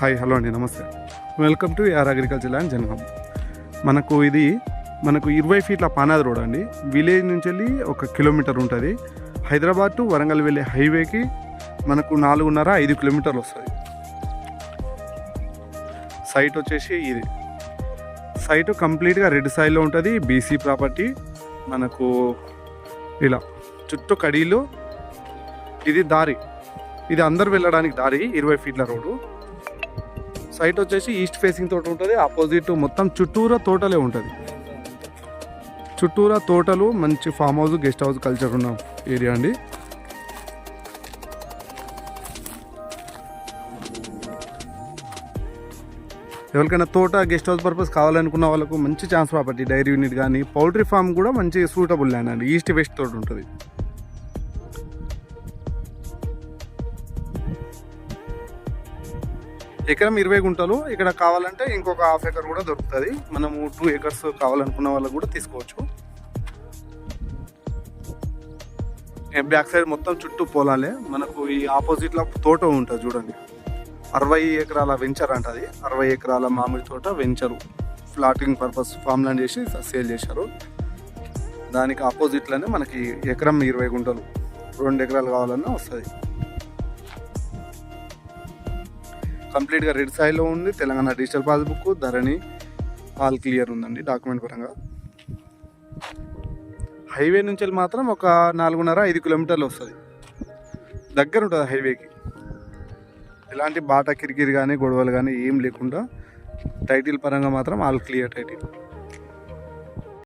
Hi hello అండి నమస్తే. Welcome to AR agriculture land Jangaon. మనకు ఇది మనకు ఇరవై ఫీట్ల పానాది రోడ్ అండి. విలేజ్ నుంచి వెళ్ళి ఒక కిలోమీటర్ ఉంటుంది. హైదరాబాద్ టు వరంగల్ వెళ్ళే హైవేకి మనకు నాలుగున్నర ఐదు కిలోమీటర్లు వస్తుంది. సైట్ వచ్చేసి ఇది. సైట్ కంప్లీట్గా రెడ్ సైడ్లో ఉంటుంది బీసీ ప్రాపర్టీ మనకు ఇలా చుట్టూ కడీలు. ఇది దారి. ఇది అందరు వెళ్ళడానికి దారి ఇరవై ఫీట్ల రోడ్డు. సైట్ వచ్చేసి ఈస్ట్ ఫేసింగ్ తోట ఉంటుంది ఆపోజిట్ మొత్తం చుట్టూరా తోటలే ఉంటుంది. చుట్టూరా తోటలు మంచి farm house guest house culture ఉన్న ఏరియా అండి. ఎవరికైనా తోట గెస్ట్ హౌస్ పర్పస్ కావాలనుకున్న వాళ్ళకు మంచి ఛాన్స్ ప్రాపర్టీ డైరీ యూనిట్ కానీ పౌల్ట్రీ ఫామ్ కూడా మంచి సూటబుల్ ల్యాండ్ అండి. ఈస్ట్ వెస్ట్ తోట ఉంటుంది. ఎకరం ఇరవై గుంటలు. ఇక్కడ కావాలంటే ఇంకొక హాఫ్ ఎకర్ కూడా దొరుకుతుంది. మనము టూ ఎకర్స్ కావాలనుకున్న వాళ్ళకు కూడా తీసుకోవచ్చు. బ్యాక్ సైడ్ మొత్తం చుట్టూ పొలాలే. మనకు ఈ ఆపోజిట్లో తోట ఉంటుంది చూడండి. అరవై ఎకరాల వెంచర్ అంట అది. అరవై ఎకరాల మామిడి తోట venture. Plotting purpose farm land చేసి సేల్ చేశారు. దానికి ఆపోజిట్లోనే మనకి ఎకరం ఇరవై గుంటలు. రెండు ఎకరాలు కావాలన్నా వస్తుంది. కంప్లీట్గా రెడ్ స్థాయిలో ఉంది Telangana digital passbook Dharani all clear ఉందండి డాక్యుమెంట్ పరంగా. హైవే నుంచి వెళ్ళి మాత్రం ఒక నాలుగున్నర ఐదు కిలోమీటర్లు వస్తుంది. దగ్గర ఉంటుంది హైవేకి. ఎలాంటి బాట కిరికిరి కానీ గొడవలు కానీ ఏం లేకుండా టైటిల్ పరంగా మాత్రం ఆల్ క్లియర్ టైటిల్.